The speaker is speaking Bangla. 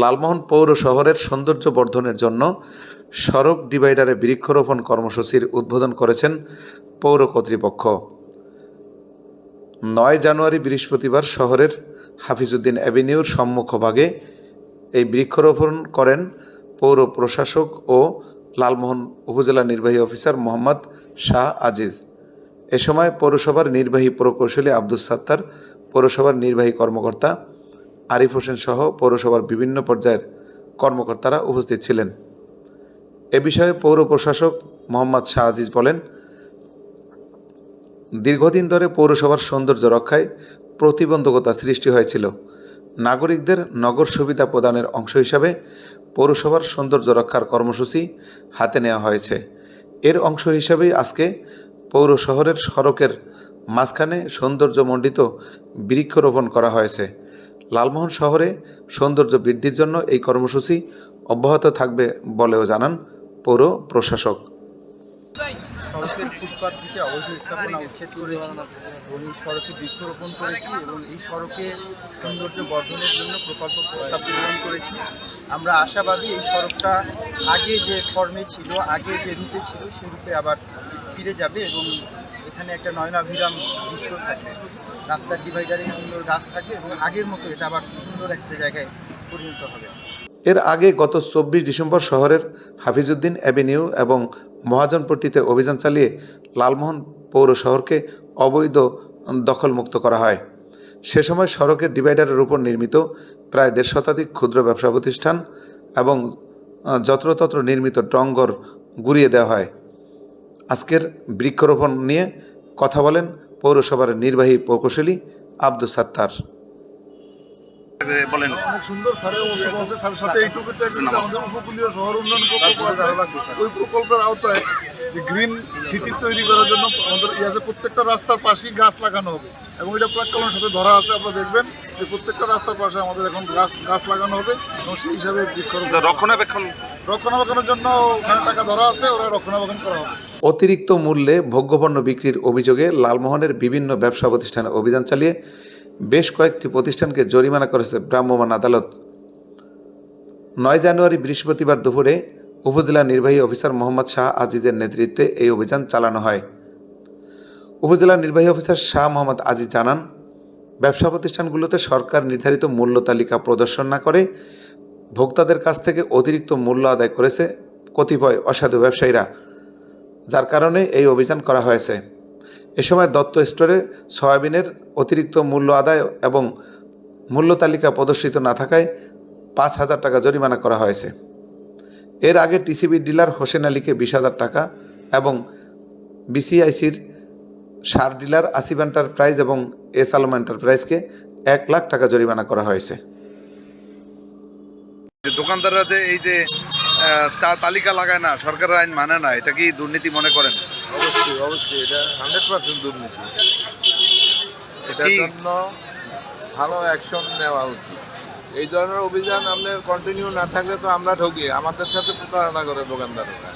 লালমোহন পৌর শহরের সৌন্দর্য বর্ধনের জন্য সড়ক ডিভাইডারে বৃক্ষরোপণ কর্মসূচির উদ্বোধন করেছেন পৌর কর্তৃপক্ষ। নয় জানুয়ারি বৃহস্পতিবার শহরের হাফিজউদ্দিন অ্যাভিনিউর সম্মুখভাগে এই বৃক্ষরোপণ করেন পৌর প্রশাসক ও লালমোহন উপজেলা নির্বাহী অফিসার মোহাম্মদ শাহ আজিজ। এ সময় পৌরসভার নির্বাহী প্রকৌশলী আব্দুস সাত্তার, পৌরসভার নির্বাহী কর্মকর্তা আরিফ হোসেন সহ পৌরসভার বিভিন্ন পর্যায়ের কর্মকর্তারা উপস্থিত ছিলেন। এ বিষয়ে পৌর প্রশাসক মোহাম্মদ শাহ আজিজ বলেন, দীর্ঘদিন ধরে পৌরসভার সৌন্দর্য রক্ষায় প্রতিবন্ধকতা সৃষ্টি হয়েছিল। নাগরিকদের নগর সুবিধা প্রদানের অংশ হিসাবে পৌরসভার সৌন্দর্য রক্ষার কর্মসূচি হাতে নেওয়া হয়েছে। এর অংশ হিসাবেই আজকে পৌর শহরের সড়কের মাঝখানে সৌন্দর্যমণ্ডিত বৃক্ষরোপণ করা হয়েছে। লালমোহন শহরে সৌন্দর্য বৃদ্ধির জন্য এই কর্মসূচি অব্যাহত থাকবে বলেও জানান পৌর প্রশাসক। সড়কের ফুটপাথ থেকে অবৈধ স্থাপনা উচ্ছেদ করেছি এবং এই সড়কে বৃক্ষরোপণ করেছি এবং এই সড়কে সৌন্দর্য বর্ধনের জন্য প্রকল্প প্রস্তাব গ্রহণ করেছি। আমরা আশাবাদী এই সড়কটা আগে যে ফর্মে ছিল, আগে যে রূপে ছিল, সেই রূপে আবার ফিরে যাবে এবং এখানে একটা নয়নাভিরাম দৃশ্য থাকবে রাস্তার ডিভাইডারে সুন্দর গাছ থাকবে এবং আগের মতো এটা আবার সুন্দর একটা জায়গায় পরিণত হবে। এর আগে গত চব্বিশ ডিসেম্বর শহরের হাফিজউদ্দিন অ্যাভিনিউ এবং মহাজনপট্টিতে অভিযান চালিয়ে লালমোহন পৌর শহরকে অবৈধ দখলমুক্ত করা হয়। সে সময় সড়কের ডিভাইডারের উপর নির্মিত প্রায় দেড় শতাধিক ক্ষুদ্র ব্যবসা প্রতিষ্ঠান এবং যত্রতত্র নির্মিত টঙ্গর গুড়িয়ে দেওয়া হয়। আজকের বৃক্ষরোপণ নিয়ে কথা বলেন পৌরসভার নির্বাহী প্রকৌশলী আব্দুল সাত্তার। বলেন। অনেক সুন্দর স্যারের অবশ্য বলছে স্যারের সাথে এইটুকু আমাদের উপকূলীয় শহর উন্নয়ন প্রকল্প আছে। ওই প্রকল্পের আওতায় যে গ্রিন সিটি তৈরি করার জন্য আমাদের ইয়াতে প্রত্যেকটা রাস্তার পাশেই গাছ লাগানো হবে। এবং এটা প্রাক্কালের সাথে ধরা আছে আপনারা দেখবেন। যে প্রত্যেকটা রাস্তার পাশে আমাদের এখন গাছ গাছ লাগানো হবে। এবং সেই হিসাবে বৃক্ষরোপণ রক্ষণাবেক্ষণ রক্ষণাবেক্ষণের জন্য ওখানে টাকা ধরা আছে ওরা রক্ষণাবেক্ষণ করা হবে। অতিরিক্ত মূল্যে ভোগ্যপণ্য বিক্রির অভিযোগে লালমোহনের বিভিন্ন ব্যবসা প্রতিষ্ঠানে অভিযান চালিয়ে বেশ কয়েকটি প্রতিষ্ঠানকে জরিমানা করেছে ভ্রাম্যমাণ আদালত। নয় জানুয়ারি বৃহস্পতিবার দুপুরে উপজেলা নির্বাহী অফিসার মোহাম্মদ শাহ আজিজের নেতৃত্বে এই অভিযান চালানো হয়। উপজেলা নির্বাহী অফিসার শাহ মোহাম্মদ আজিজ জানান, ব্যবসা প্রতিষ্ঠানগুলোতে সরকার নির্ধারিত মূল্য তালিকা প্রদর্শন না করে ভোক্তাদের কাছ থেকে অতিরিক্ত মূল্য আদায় করেছে কতিপয় অসাধু ব্যবসায়ীরা। যার কারণে এই অভিযান করা হয়েছে। এ সময় দত্ত স্টোরে সয়াবিনের অতিরিক্ত মূল্য আদায় এবং মূল্য তালিকা প্রদর্শিত না থাকায় পাঁচ হাজার টাকা জরিমানা করা হয়েছে। এর আগে টিসিবি ডিলার হোসেন আলীকে বিশ হাজার টাকা এবং বিসিআইসির সার ডিলার আসিফ এন্টারপ্রাইজ এবং এস আলম এন্টারপ্রাইজকে এক লাখ টাকা জরিমানা করা হয়েছে। দোকানদাররা যে এই যে তা- তালিকা লাগায় না সরকারের আইন মানে না এটা কি দুর্নীতি মনে করেন? অবশ্যই অবশ্যই এটা হান্ড্রেড পার্সেন্ট দুর্নীতি। এটার জন্য ভালো অ্যাকশন নেওয়া উচিত। এই ধরনের অভিযান আপনার কন্টিনিউ না থাকলে তো আমরা ঠকি আমাদের সাথে প্রতারণা করে দোকানদাররা